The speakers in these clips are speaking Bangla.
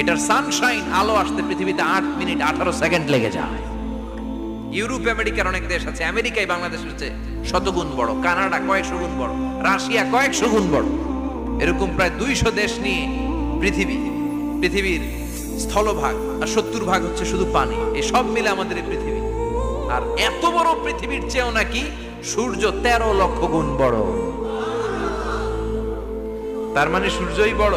এটার সানশাইন আলো আসতে পৃথিবীতে আট মিনিট আঠারো সেকেন্ড লেগে যায়। ইউরোপ, আমেরিকার অনেক দেশ আছে। আমেরিকায় বাংলাদেশ হচ্ছে শতগুণ বড়, কানাডা কয়েকশো গুণ বড়, রাশিয়া কয়েকশো গুণ বড়। এরকম প্রায় দুইশো দেশ নিয়ে পৃথিবী, পৃথিবীর স্থলভাগ আর সত্তর ভাগ হচ্ছে শুধু পানি। এই সব মিলে আমাদের এই পৃথিবী। আর এত বড় পৃথিবীর চেয়েও নাকি সূর্য তেরো লক্ষ গুণ বড়। তার মানে সূর্যই বড়।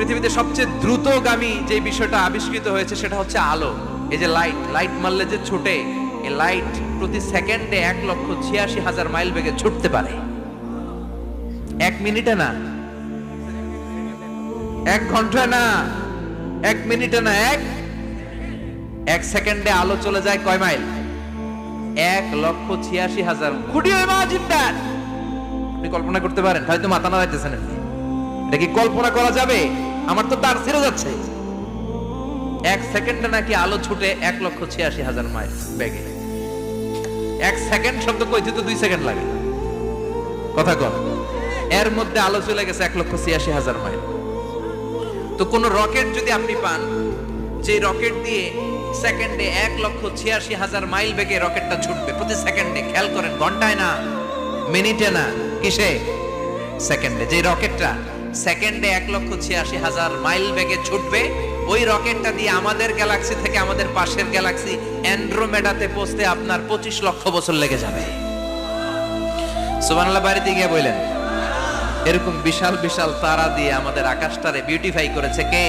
পৃথিবীতে সবচেয়ে দ্রুতগামী যে বিষয়টা আবিষ্কৃত হয়েছে সেটা হচ্ছে আলো। এই যে লাইট লাইট মারলে যে ছুটে, এই লাইট প্রতি সেকেন্ডে এক লক্ষ ছিয়াশি হাজার মাইল বেগে ছুটতে পারে। এক মিনিটে না। এক ঘণ্টা না। এক মিনিটে না, এক এক সেকেন্ডে আলো চলে যায় কয় মাইল? এক লক্ষ ছিয়াশি হাজার। খুঁটি আপনি কল্পনা করতে পারেন, হয়তো মাথা না যাইতেছেন এটা কি কল্পনা করা যাবে? আমার তো তার ছেড়ে যাচ্ছে। এক সেকেন্ডে নাকি আলো ছুটে এক লক্ষ ছিয়াশি হাজার মাইল বেগে। এক সেকেন্ড শব্দ কইতে তো দুই সেকেন্ড লাগে। কথা কন, এর মধ্যে আলো চলে গেছে এক লক্ষ ছিয়াশি হাজার মাইল। তো কোন রকেট যদি আপনি পান, যে রকেট দিয়ে সেকেন্ডে এক লক্ষ ছিয়াশি হাজার মাইল বেগে রকেটটা ছুটবে, প্রতি সেকেন্ডে খেয়াল করেন, ঘন্টায় না, মিনিটে না, কিসে? সেকেন্ডে, যে রকেটটা সেকেন্ডে এক লক্ষ ছিয়াশি হাজার মাইল বেগে ছুটবে। ওই রকেটটা দিয়ে আমাদের গ্যালাক্সি থেকে আমাদের পাশের গ্যালাক্সি অ্যান্ড্রোমেডাতে পৌঁছতে আপনার পঁচিশ লক্ষ বছর লেগে যাবে। সুবানাল্লাহ বাড়িতে গিয়ে বললেন, এরকম বিশাল বিশাল তারা দিয়ে আমাদের আকাশটারে বিউটিফাই করেছে কে?